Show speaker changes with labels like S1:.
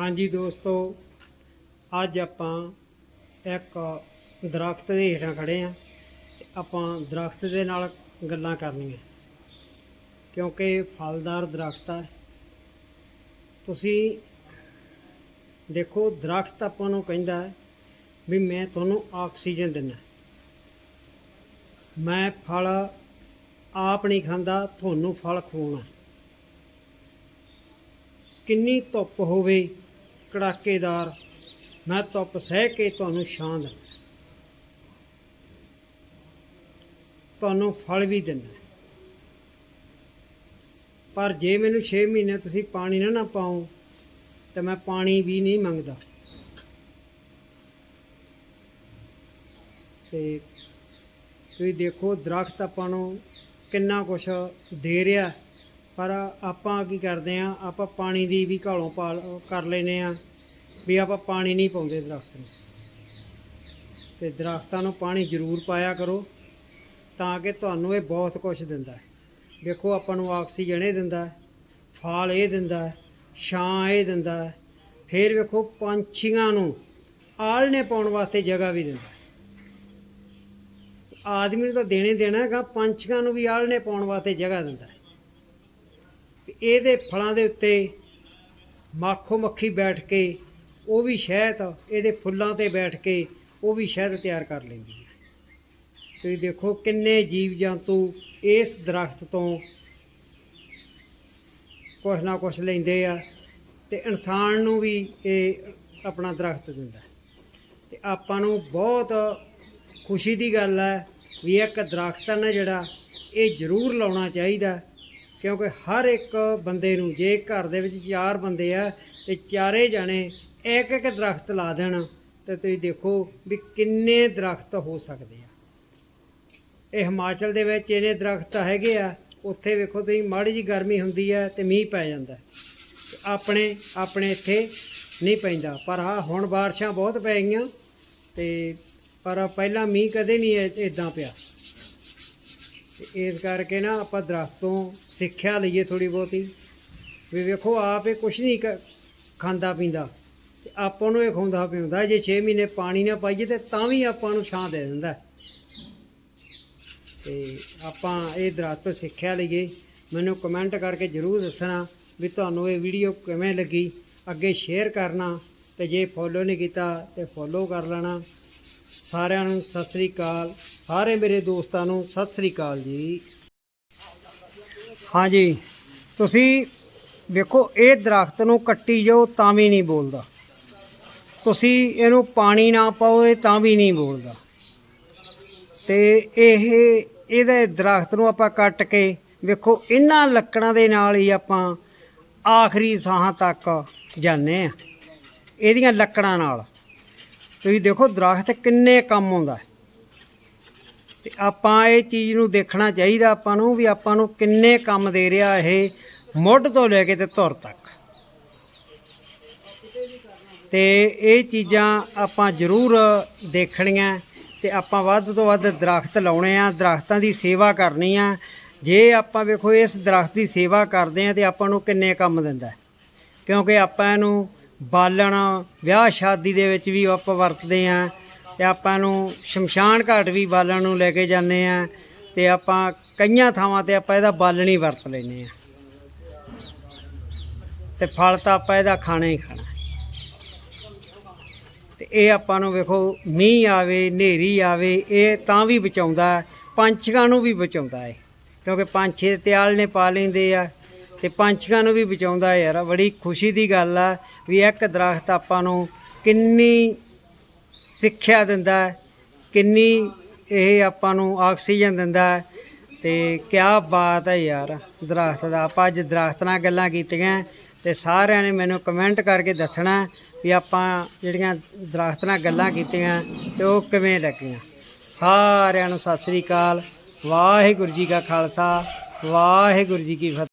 S1: ਹਾਂਜੀ ਦੋਸਤੋ, ਅੱਜ ਆਪਾਂ ਇੱਕ ਦਰਖਤ ਦੇ ਹੇਠਾਂ ਖੜੇ ਆ ਤੇ ਆਪਾਂ ਦਰਖਤ ਦੇ ਨਾਲ ਗੱਲਾਂ ਕਰਨੀਆਂ। ਕਿਉਂਕਿ ਫਲਦਾਰ ਦਰਖਤ ਹੈ ਤੁਸੀਂ ਦੇਖੋ, ਦਰਖਤ ਆਪਾਂ ਨੂੰ ਕਹਿੰਦਾ ਵੀ ਮੈਂ ਤੁਹਾਨੂੰ ਆਕਸੀਜਨ ਦਿੰਦਾ। ਮੈਂ ਫਲ ਆਪ ਨਹੀਂ ਖਾਂਦਾ, ਤੁਹਾਨੂੰ ਫਲ ਖਵਾਉਣਾ। ਕਿੰਨੀ ਧੁੱਪ ਹੋਵੇ ਕੜਾਕੇਦਾਰ, ਮੈਂ ਧੁੱਪ ਸਹਿ ਕੇ ਤੁਹਾਨੂੰ ਛਾਂ ਦਿੰਦਾ ਤੁਹਾਨੂੰ ਫਲ ਵੀ ਦਿੰਦਾ ਪਰ ਜੇ ਮੈਨੂੰ 6 ਮਹੀਨੇ ਤੁਸੀਂ ਪਾਣੀ ਨਾ ਨਾ ਪਾਓ, ਤਾਂ ਮੈਂ ਪਾਣੀ ਵੀ ਨਹੀਂ ਮੰਗਦਾ। ਤੇ ਤੁਸੀਂ ਦੇਖੋ, ਦਰਖਤ ਆਪਾਂ ਨੂੰ ਕਿੰਨਾ ਕੁਛ ਦੇ ਰਿਹਾ। ਪਰ ਆਪਾਂ ਕੀ ਕਰਦੇ ਆ, ਆਪਾਂ ਪਾਣੀ ਦੀ ਵੀ ਘਾਲੋਂ ਪਾਲ ਕਰ ਲੈਨੇ ਆ ਵੀ ਆਪਾਂ ਪਾਣੀ ਨਹੀਂ ਪਾਉਂਦੇ ਦਰਖਤ ਨੂੰ। ਤੇ ਦਰਖਤਾਂ ਨੂੰ ਪਾਣੀ ਜ਼ਰੂਰ ਪਾਇਆ ਕਰੋ ਤਾਂ ਕਿ ਤੁਹਾਨੂੰ ਇਹ ਬਹੁਤ ਕੁਝ ਦਿੰਦਾ ਹੈ। ਦੇਖੋ, ਆਪਾਂ ਨੂੰ ਆਕਸੀਜਨ ਇਹ ਦਿੰਦਾ ਹੈ, ਫਲ ਇਹ ਦਿੰਦਾ ਹੈ, ਛਾਂ ਇਹ ਦਿੰਦਾ ਹੈ, ਫਿਰ ਵੇਖੋ ਪੰਛੀਆਂ ਨੂੰ ਆਲਣੇ ਪਾਉਣ ਵਾਸਤੇ ਜਗ੍ਹਾ ਵੀ ਦਿੰਦਾ ਆਦਮੀ ਨੂੰ ਤਾਂ ਦੇਣੇ ਦੇਣਾ ਹੈਗਾ, ਪੰਛੀਆਂ ਨੂੰ ਵੀ ਆਲਣੇ ਪਾਉਣ ਵਾਸਤੇ ਜਗ੍ਹਾ ਦਿੰਦਾ ਇਹਦੇ ਫਲਾਂ ਦੇ ਉੱਤੇ ਮਾਖੋ ਮੱਖੀ ਬੈਠ ਕੇ, ਉਹ ਵੀ ਸ਼ਹਿਦ, ਇਹਦੇ ਫੁੱਲਾਂ ਤੇ ਬੈਠ ਕੇ, ਉਹ ਵੀ ਸ਼ਹਿਦ ਤਿਆਰ ਕਰ ਲੈਂਦੀ ਹੈ ਤੁਸੀਂ ਦੇਖੋ ਕਿੰਨੇ ਜੀਵ ਜੰਤੂ ਇਸ ਦਰਖਤ ਤੋਂ ਕੁਛ ਨਾ ਕੁਛ ਲੈਂਦੇ ਆ ਤੇ ਇਨਸਾਨ ਨੂੰ ਵੀ ਇਹ ਆਪਣਾ ਦਰਖਤ ਦਿੰਦਾ ਹੈ। ਤੇ ਆਪਾਂ ਨੂੰ ਬਹੁਤ ਖੁਸ਼ੀ ਦੀ ਗੱਲ ਹੈ ਵੀ ਇੱਕ ਦਰਖਤ ਹੈ ਨਾ ਜਿਹੜਾ, ਇਹ ਜ਼ਰੂਰ ਲਾਉਣਾ ਚਾਹੀਦਾ ਕਿਉਂਕਿ ਹਰ ਇੱਕ ਬੰਦੇ ਨੂੰ, ਜੇ ਘਰ ਦੇ ਵਿੱਚ ਚਾਰ ਬੰਦੇ ਆ ਤੇ ਚਾਰੇ ਜਾਣੇ ਇੱਕ ਇੱਕ ਦਰਖਤ ਲਾ ਦੇਣ, ਤੇ ਤੁਸੀਂ ਦੇਖੋ ਵੀ ਕਿੰਨੇ ਦਰਖਤ ਹੋ ਸਕਦੇ ਆ। ਇਹ ਹਿਮਾਚਲ ਦੇ ਵਿੱਚ ਇਹਨੇ ਦਰਖਤ ਹੈਗੇ ਆ, ਉੱਥੇ ਵੇਖੋ ਤੁਸੀਂ ਮਾੜੀ ਜੀ ਗਰਮੀ ਹੁੰਦੀ ਹੈ ਤੇ ਮੀਂਹ ਪੈ ਜਾਂਦਾ। ਆਪਣੇ ਆਪਣੇ ਇੱਥੇ ਨਹੀਂ ਪੈਂਦਾ, ਪਰ ਹਾਂ ਹੁਣ ਬਾਰਿਸ਼ਾਂ ਬਹੁਤ ਪੈ ਗਈਆਂ ਤੇ ਪਰ ਪਹਿਲਾਂ ਮੀਂਹ ਕਦੇ ਨਹੀਂ ਇਦਾਂ ਪਿਆ। ਤੇ ਇਸ ਕਰਕੇ ਨਾ ਆਪਾਂ ਦਰਖਤ ਸਿੱਖਿਆ ਲਈਏ ਥੋੜੀ ਬਹੁਤੀ। ਵੀ ਵੇਖੋ, ਆਪ ਇਹ ਕੁਛ ਨਹੀਂ ਖਾਂਦਾ ਪੀਂਦਾ। ਤੇ ਆਪਾਂ ਨੂੰ ਇਹ ਖਵਾਉਂਦਾ ਪਿਉਂਦਾ, ਜੇ 6 ਮਹੀਨੇ ਪਾਣੀ ਨਾ ਪਾਈਏ ਤੇ ਤਾਂ ਵੀ ਆਪਾਂ ਨੂੰ ਛਾਂ ਦੇ ਦਿੰਦਾ। ਤੇ ਆਪਾਂ ਇਹ ਦਰਖਤ ਤੋਂ ਸਿੱਖਿਆ ਲਈਏ। ਮੈਨੂੰ ਕਮੈਂਟ ਕਰਕੇ ਜਰੂਰ ਦੱਸਣਾ ਵੀ ਤੁਹਾਨੂੰ ਇਹ ਵੀਡੀਓ ਕਿਵੇਂ ਲੱਗੀ। ਅੱਗੇ ਸ਼ੇਅਰ ਕਰਨਾ ਤੇ ਜੇ ਫੋਲੋ ਨਹੀਂ ਕੀਤਾ ਤੇ ਫੋਲੋ ਕਰ ਲੈਣਾ। ਸਾਰਿਆਂ ਨੂੰ ਸਤਿ ਸ੍ਰੀ ਅਕਾਲ। ਸਾਰੇ ਮੇਰੇ ਦੋਸਤਾਂ ਨੂੰ ਸਤਿ ਸ੍ਰੀ ਅਕਾਲ ਜੀ। ਹਾਂਜੀ, ਤੁਸੀਂ ਵੇਖੋ, ਇਹ ਦਰਖਤ ਨੂੰ ਕੱਟੀ ਜਾਓ ਤਾਂ ਵੀ ਨਹੀਂ ਬੋਲਦਾ। ਤੁਸੀਂ ਇਹਨੂੰ ਪਾਣੀ ਨਾ ਪਾਓ, ਇਹ ਤਾਂ ਵੀ ਨਹੀਂ ਬੋਲਦਾ। ਤੇ ਇਹ, ਇਹਦੇ ਦਰਖਤ ਨੂੰ ਆਪਾਂ ਕੱਟ ਕੇ ਵੇਖੋ, ਇਹਨਾਂ ਲੱਕੜਾਂ ਦੇ ਨਾਲ ਹੀ ਆਪਾਂ ਆਖਰੀ ਸਾਹਾਂ ਤੱਕ ਜਾਂਦੇ ਆ ਇਹਦੀਆਂ ਲੱਕੜਾਂ ਨਾਲ। ਤੁਸੀਂ ਦੇਖੋ ਦਰਖਤ ਕਿੰਨੇ ਕੰਮ ਆਉਂਦਾ ਹੈ। ਤੇ ਆਪਾਂ ਇਹ ਚੀਜ਼ ਨੂੰ ਦੇਖਣਾ ਚਾਹੀਦਾ ਆਪਾਂ ਨੂੰ ਵੀ ਆਪਾਂ ਨੂੰ ਕਿੰਨੇ ਕੰਮ ਦੇ ਰਿਹਾ ਇਹ ਮੁੱਢ ਤੋਂ ਲੈ ਕੇ ਤੇ ਧੁਰ ਤੱਕ। ਤੇ ਇਹ ਚੀਜ਼ਾਂ ਆਪਾਂ ਜ਼ਰੂਰ ਦੇਖਣੀਆਂ ਤੇ ਆਪਾਂ ਵੱਧ ਤੋਂ ਵੱਧ ਦਰਖਤ ਲਾਉਣੇ ਆ, ਦਰਖਤਾਂ ਦੀ ਸੇਵਾ ਕਰਨੀ ਆ। ਜੇ ਆਪਾਂ ਵੇਖੋ ਇਸ ਦਰਖਤ ਦੀ ਸੇਵਾ ਕਰਦੇ ਆ ਤੇ ਆਪਾਂ ਨੂੰ ਕਿੰਨੇ ਕੰਮ ਦਿੰਦਾ ਕਿਉਂਕਿ ਆਪਾਂ ਇਹਨੂੰ ਬਾਲਣ ਵਿਆਹ ਸ਼ਾਦੀ ਦੇ ਵਿੱਚ ਵੀ ਆਪਾਂ ਵਰਤਦੇ ਆ ਤੇ ਆਪਾਂ ਨੂੰ ਸ਼ਮਸ਼ਾਨ ਘਾਟ ਵੀ ਬਾਲਣ ਨੂੰ ਲੈ ਕੇ ਜਾਂਦੇ ਆ ਤੇ ਆਪਾਂ ਕਈਆਂ ਥਾਵਾਂ ਤੇ ਆਪਾਂ ਇਹਦਾ ਬਾਲਣ ਹੀ ਵਰਤ ਲੈਨੇ ਆ ਤੇ ਫਲ ਤਾਂ ਆਪਾਂ ਇਹਦਾ ਖਾਣਾ ਹੀ ਖਾਣਾ। ਤੇ ਇਹ ਆਪਾਂ ਨੂੰ ਵੇਖੋ ਮੀਂਹ ਆਵੇ ਹਨੇਰੀ ਆਵੇ ਇਹ ਤਾਂ ਵੀ ਬਚਾਉਂਦਾ ਹੈ, ਪੰਛੀਆਂ ਨੂੰ ਵੀ ਬਚਾਉਂਦਾ ਹੈ ਕਿਉਂਕਿ ਪੰਛੀ ਤਿਆਲ ਨੇ ਪਾ ਲੈਂਦੇ ਆ। ਤੇ ਪੰਛੀਆਂ ਨੂੰ ਵੀ ਬਚਾਉਂਦਾ ਯਾਰ, ਬੜੀ ਖੁਸ਼ੀ ਦੀ ਗੱਲ ਆ ਵੀ ਇੱਕ ਦਰਖਤ ਆਪਾਂ ਨੂੰ ਕਿੰਨੀ ਸਿੱਖਿਆ ਦਿੰਦਾ ਕਿੰਨੀ ਇਹ ਆਪਾਂ ਨੂੰ ਆਕਸੀਜਨ ਦਿੰਦਾ ਹੈ ਤੇ ਕਿਆ ਬਾਤ ਹੈ ਯਾਰ, ਦਰਖਤ ਦਾ। ਆਪਾਂ ਅੱਜ ਦਰਖਤ ਨਾਲ ਗੱਲਾਂ ਕੀਤੀਆਂ ਤੇ ਸਾਰਿਆਂ ਨੇ ਮੈਨੂੰ ਕਮੈਂਟ ਕਰਕੇ ਦੱਸਣਾ ਵੀ ਆਪਾਂ ਜਿਹੜੀਆਂ ਦਰਖਤ ਨਾਲ ਗੱਲਾਂ ਕੀਤੀਆਂ ਤੇ ਉਹ ਕਿਵੇਂ ਲੱਗੀਆਂ। ਸਾਰਿਆਂ ਨੂੰ ਸਤਿ ਸ੍ਰੀ ਅਕਾਲ। ਵਾਹਿਗੁਰੂ ਜੀ ਕਾ ਖਾਲਸਾ, ਵਾਹਿਗੁਰੂ ਜੀ ਕੀ ਫਤਿਹ।